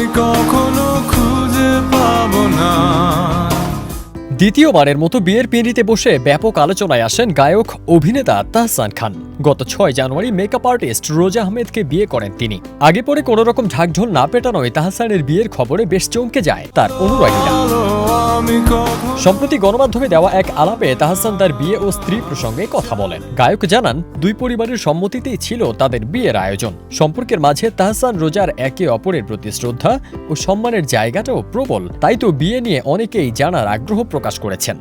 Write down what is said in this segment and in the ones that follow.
আমি কখনো খুঁজে পাব না। দ্বিতীয়বারের মতো বিয়ের পিঁড়িতে বসে ব্যাপক আলোচনায় আসেন গায়ক, অভিনেতা তাহসান খান। গত ছয় জানুয়ারি মেকআপ আর্টিস্ট রোজা আহমেদকে বিয়ে করেন তিনি। আগে পরে কোনো রকম ঢাকঢোল না পেটানোয় তাহসানের বিয়ের খবরে বেশ চমকে যায় তার অনুরাগীরা। সম্প্রতি গণমাধ্যমে দেওয়া এক আলাপে তাহসান তার বিয়ে ও স্ত্রী প্রসঙ্গে কথা বলেন। গায়ক জানান, দুই পরিবারের সম্মতিতেই ছিল তাদের বিয়ের আয়োজন। সম্পর্কের মাঝে তাহসান রোজার একে অপরের প্রতি শ্রদ্ধা ও সম্মানের জায়গাটাও প্রবল। তাই তো বিয়ে নিয়ে অনেকেই জানার আগ্রহ প্রকাশ করেছেন।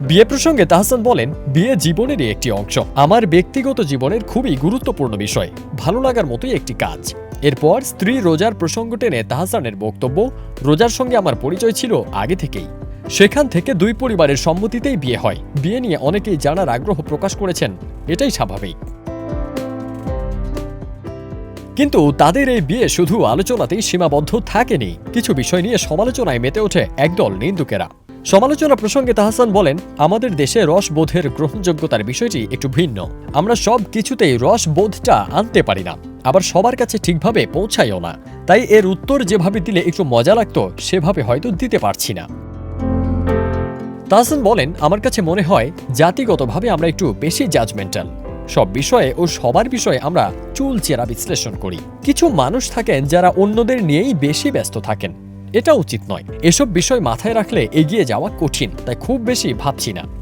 বিয়ে প্রসঙ্গে তাহসান বলেন, বিয়ে জীবনেরই একটি অংশ। আমার ব্যক্তিগত জীবনের খুবই গুরুত্বপূর্ণ বিষয়। ভালো লাগার মতোই একটি কাজ। এরপর স্ত্রী রোজার প্রসঙ্গ টেনে তাহসানের বক্তব্য, রোজার সঙ্গে আমার পরিচয় ছিল আগে থেকেই। সেখান থেকে দুই পরিবারের সম্মতিতেই বিয়ে হয়। বিয়ে নিয়ে অনেকেই জানার আগ্রহ প্রকাশ করেছেন। এটাই স্বাভাবিক। কিন্তু তাদের এই বিয়ে শুধু আলোচনাতেই সীমাবদ্ধ থাকেনি। কিছু বিষয় নিয়ে সমালোচনায় মেতে ওঠে একদল নিন্দুকেরা। সমালোচনা প্রসঙ্গে তাহসান বলেন, আমাদের দেশে রসবোধের গ্রহণযোগ্যতার বিষয়টি একটু ভিন্ন। আমরা সব কিছুতেই রসবোধটা আনতে পারি না। আবার সবার কাছে ঠিকভাবে পৌঁছাইও না। তাই এর উত্তর যেভাবে দিলে একটু মজা লাগতো, সেভাবে হয়তো দিতে পারছি না। তাহসান বলেন, আমার কাছে মনে হয় জাতিগতভাবে আমরা একটু বেশি জাজমেন্টাল সব বিষয়ে ও সবার বিষয়ে আমরা চুলচেরা বিশ্লেষণ করি। কিছু মানুষ থাকেন যারা অন্যদের নিয়েই বেশি ব্যস্ত থাকেন। এটা উচিত নয়। এসব বিষয় মাথায় রাখলে এগিয়ে যাওয়া কঠিন, তাই খুব বেশি ভাবছি না।